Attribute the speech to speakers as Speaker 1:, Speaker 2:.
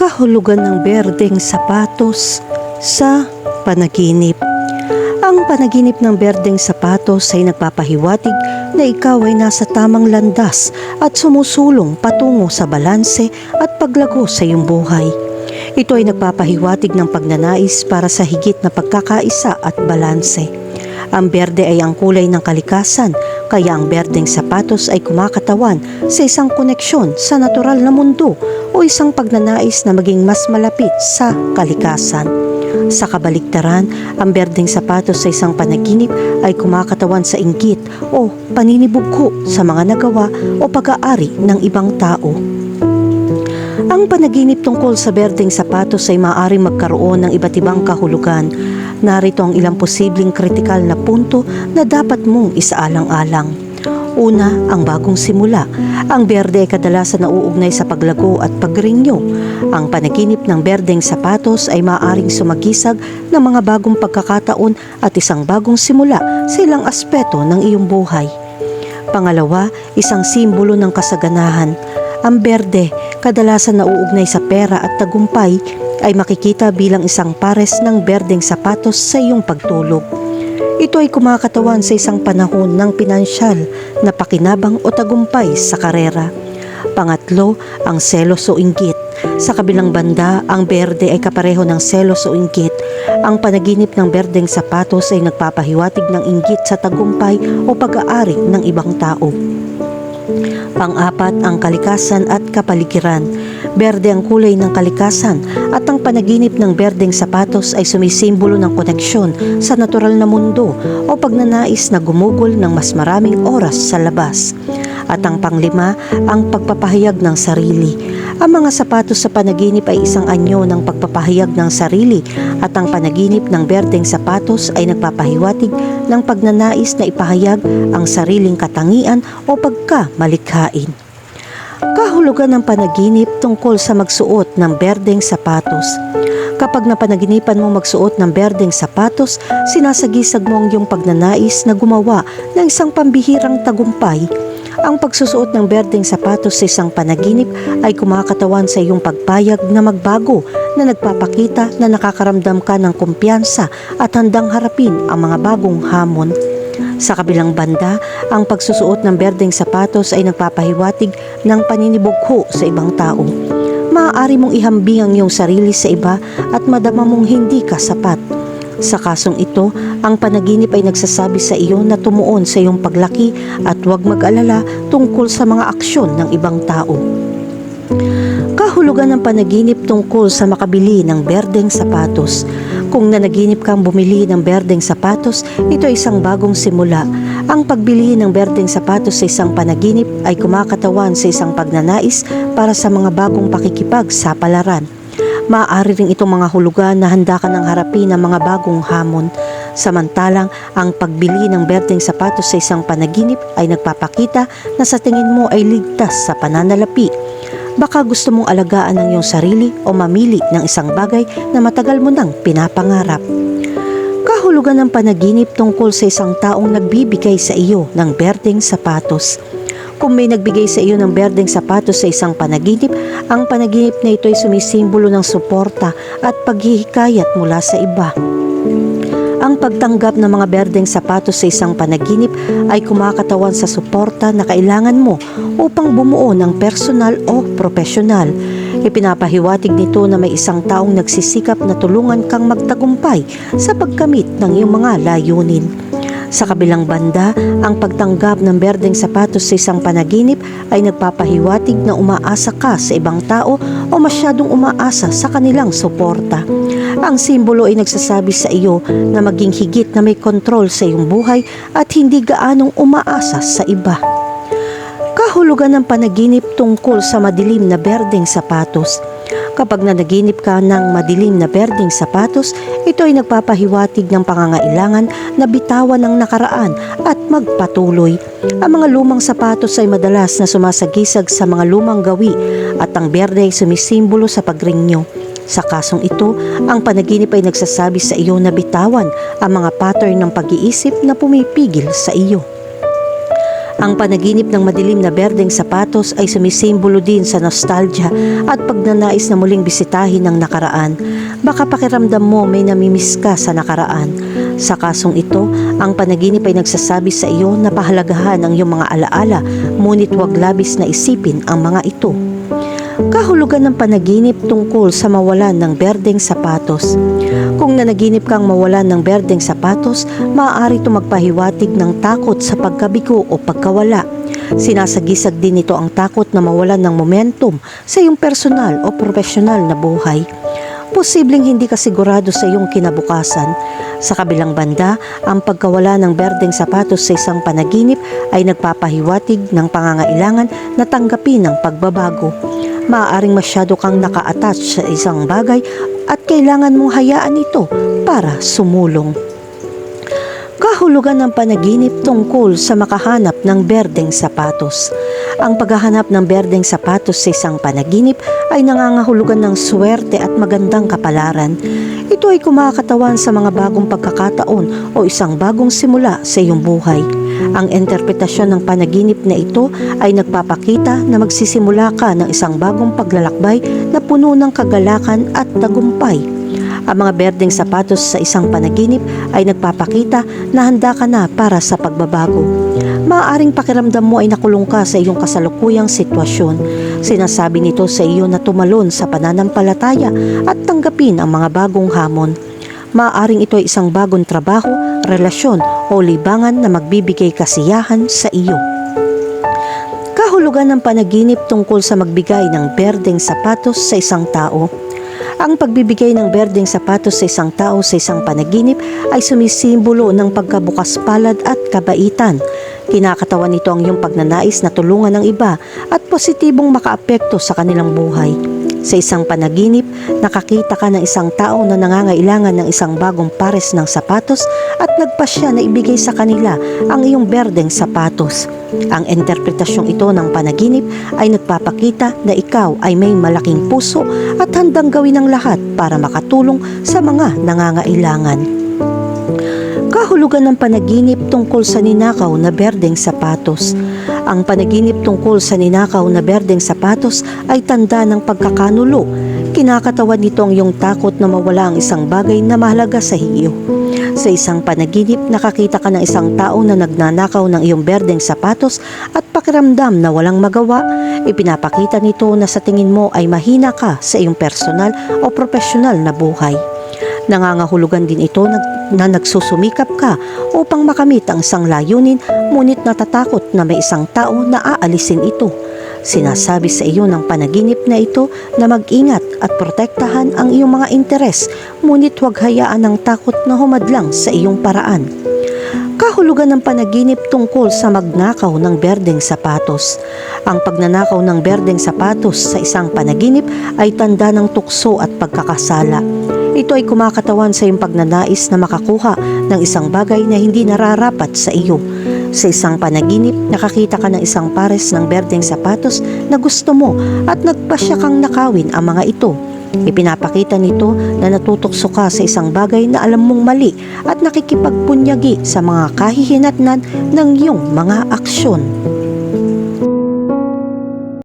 Speaker 1: kahulugan ng berdeng sapatos sa panaginip. Ang panaginip ng berdeng sapatos ay nagpapahiwatig na ikaw ay nasa tamang landas at sumusulong patungo sa balanse at paglago sa iyong buhay. Ito ay nagpapahiwatig ng pagnanais para sa higit na pagkakaisa at balanse. Ang berde ay ang kulay ng kalikasan, kaya ang berdeng sapatos ay kumakatawan sa isang koneksyon sa natural na mundo o isang pagnanais na maging mas malapit sa kalikasan. Sa kabaligtaran, ang berdeng sapatos sa isang panaginip ay kumakatawan sa inggit o paninibugho sa mga nagawa o pag-aari ng ibang tao. Ang panaginip tungkol sa berdeng sapatos ay maaaring magkaroon ng iba't ibang kahulugan. Narito ang ilang posibleng kritikal na punto na dapat mong isaalang-alang. Una, ang bagong simula. Ang berde ay kadalasan nauugnay sa paglago at pagrinyo. Ang panaginip ng berdeng sapatos ay maaaring sumagisag ng mga bagong pagkakataon at isang bagong simula sa ilang aspeto ng iyong buhay. Pangalawa, isang simbolo ng kasaganahan. Ang berde, kadalasan nauugnay sa pera at tagumpay, ay makikita bilang isang pares ng berdeng sapatos sa iyong pagtulog. Ito ay kumakatawan sa isang panahon ng pinansyal na pakinabang o tagumpay sa karera. Pangatlo, ang selos o inggit. Sa kabilang banda, ang berde ay kapareho ng selos o inggit. Ang panaginip ng berdeng sapatos ay nagpapahiwatig ng inggit sa tagumpay o pag-aari ng ibang tao. Pang-apat ang kalikasan at kapaligiran. Berde ang kulay ng kalikasan at ang panaginip ng berdeng sapatos ay sumisimbolo ng koneksyon sa natural na mundo o pagnanais na gumugol ng mas maraming oras sa labas. At ang panglima, ang pagpapahayag ng sarili. Ang mga sapatos sa panaginip ay isang anyo ng pagpapahayag ng sarili at ang panaginip ng berdeng sapatos ay nagpapahiwatig ng pagnanais na ipahayag ang sariling katangian o pagkamalikhain. Kahulugan ng panaginip tungkol sa magsuot ng berdeng sapatos. Kapag napanaginipan mo magsuot ng berdeng sapatos, sinasagisag mo ang iyong pagnanais na gumawa ng isang pambihirang tagumpay. Ang pagsusuot ng berdeng sapatos sa isang panaginip ay kumakatawan sa iyong pagpayag na magbago na nagpapakita na nakakaramdam ka ng kumpiyansa at handang harapin ang mga bagong hamon. Sa kabilang banda, ang pagsusuot ng berdeng sapatos ay nagpapahiwatig ng paninibugho sa ibang tao. Maaari mong ihambing ang iyong sarili sa iba at madama mong hindi ka sapat. Sa kasong ito, ang panaginip ay nagsasabi sa iyo na tumuon sa iyong paglaki at huwag mag-alala tungkol sa mga aksyon ng ibang tao. Kahulugan ng panaginip tungkol sa makabili ng berdeng sapatos. Kung nanaginip kang bumili ng berdeng sapatos, ito ay isang bagong simula. Ang pagbili ng berdeng sapatos sa isang panaginip ay kumakatawan sa isang pagnanais para sa mga bagong pakikipag sa palaran. Maaari rin itong mga hulugan na handa ka ng harapin ang mga bagong hamon. Samantalang ang pagbili ng berdeng sapatos sa isang panaginip ay nagpapakita na sa tingin mo ay ligtas sa pananalapi. Baka gusto mong alagaan ang iyong sarili o mamili ng isang bagay na matagal mo nang pinapangarap. Kahulugan ng panaginip tungkol sa isang taong nagbibigay sa iyo ng berdeng sapatos. Kung may nagbigay sa iyo ng berdeng sapatos sa isang panaginip, ang panaginip na ito ay sumisimbolo ng suporta at paghihikayat mula sa iba. Ang pagtanggap ng mga berdeng sapatos sa isang panaginip ay kumakatawan sa suporta na kailangan mo upang bumuo ng personal o profesional. Ipinapahiwatig nito na may isang taong nagsisikap na tulungan kang magtagumpay sa pagkamit ng iyong mga layunin. Sa kabilang banda, ang pagtanggap ng berdeng sapatos sa isang panaginip ay nagpapahiwatig na umaasa ka sa ibang tao o masyadong umaasa sa kanilang suporta. Ang simbolo ay nagsasabi sa iyo na maging higit na may kontrol sa iyong buhay at hindi gaanong umaasa sa iba. Kahulugan ng panaginip tungkol sa madilim na berdeng sapatos. Kapag nanaginip ka ng madilim na berdeng sapatos, ito ay nagpapahiwatig ng pangangailangan na bitawan ang nakaraan at magpatuloy. Ang mga lumang sapatos ay madalas na sumasagisag sa mga lumang gawi at ang berde ay sumisimbolo sa pagrinyo. Sa kasong ito, ang panaginip ay nagsasabi sa iyo na bitawan ang mga pattern ng pag-iisip na pumipigil sa iyo. Ang panaginip ng madilim na berdeng sapatos ay sumisimbolo din sa nostalgia at pagnanais na muling bisitahin ng nakaraan. Baka pakiramdam mo may namimiss ka sa nakaraan. Sa kasong ito, ang panaginip ay nagsasabi sa iyo na pahalagahan ang iyong mga alaala, ngunit huwag labis na isipin ang mga ito. Kahulugan ng panaginip tungkol sa mawalan ng berdeng sapatos. Kung nanaginip kang mawalan ng berdeng sapatos, maaari ito magpahiwatig ng takot sa pagkabigo o pagkawala. Sinasagisag din ito ang takot na mawalan ng momentum sa iyong personal o profesional na buhay. Posibleng hindi ka sigurado sa iyong kinabukasan. Sa kabilang banda, ang pagkawala ng berdeng sapatos sa isang panaginip ay nagpapahiwatig ng pangangailangan na tanggapin ang pagbabago maaaring masyado kang naka-attach sa isang bagay at kailangan mong hayaan ito para sumulong. Kahulugan ng panaginip tungkol sa makahanap ng berdeng sapatos. Ang paghahanap ng berdeng sapatos sa isang panaginip ay nangangahulugan ng swerte at magandang kapalaran. Ito ay kumakatawan sa mga bagong pagkakataon o isang bagong simula sa iyong buhay. Ang interpretasyon ng panaginip na ito ay nagpapakita na magsisimula ka ng isang bagong paglalakbay na puno ng kagalakan at tagumpay. Ang mga berdeng sapatos sa isang panaginip ay nagpapakita na handa ka na para sa pagbabago. Maaaring pakiramdam mo ay nakulong ka sa iyong kasalukuyang sitwasyon. Sinasabi nito sa iyo na tumalon sa pananampalataya at tanggapin ang mga bagong hamon. Maaaring ito ay isang bagong trabaho, relasyon o libangan na magbibigay kasiyahan sa iyo. Kahulugan ng panaginip tungkol sa magbigay ng berdeng sapatos sa isang tao. Ang pagbibigay ng berdeng sapatos sa isang tao sa isang panaginip ay sumisimbolo ng pagkabukas palad at kabaitan. Kinakatawan nito ang iyong pagnanais na tulungan ng iba at positibong makaapekto sa kanilang buhay. Sa isang panaginip, nakakita ka ng isang tao na nangangailangan ng isang bagong pares ng sapatos at nagpasya na ibigay sa kanila ang iyong berdeng sapatos. Ang interpretasyong ito ng panaginip ay nagpapakita na ikaw ay may malaking puso at handang gawin ang lahat para makatulong sa mga nangangailangan. Kahulugan ng panaginip tungkol sa ninakaw na berdeng sapatos. Ang panaginip tungkol sa ninakaw na berdeng sapatos ay tanda ng pagkakanulo. Kinakatawan nito ang iyong takot na mawala ang isang bagay na mahalaga sa iyo. Sa isang panaginip, nakakita ka ng isang tao na nagnanakaw ng iyong berdeng sapatos at pakiramdam na walang magawa. Ipinapakita nito na sa tingin mo ay mahina ka sa iyong personal o profesional na buhay. Nangangahulugan din ito na, na nagsusumikap ka upang makamit ang isang layunin ngunit natatakot na may isang tao na aalisin ito. Sinasabi sa iyo ng panaginip na ito na mag-ingat at protektahan ang iyong mga interes ngunit huwag hayaan ng takot na humadlang sa iyong paraan. Kahulugan ng panaginip tungkol sa magnakaw ng berdeng sapatos. Ang pagnanakaw ng berdeng sapatos sa isang panaginip ay tanda ng tukso at pagkakasala. Ito ay kumakatawan sa iyong pagnanais na makakuha ng isang bagay na hindi nararapat sa iyo. Sa isang panaginip, nakakita ka ng isang pares ng berdeng sapatos na gusto mo at nagpasya kang nakawin ang mga ito. Ipinapakita nito na natutokso ka sa isang bagay na alam mong mali at nakikipagpunyagi sa mga kahihinatnan ng iyong mga aksyon.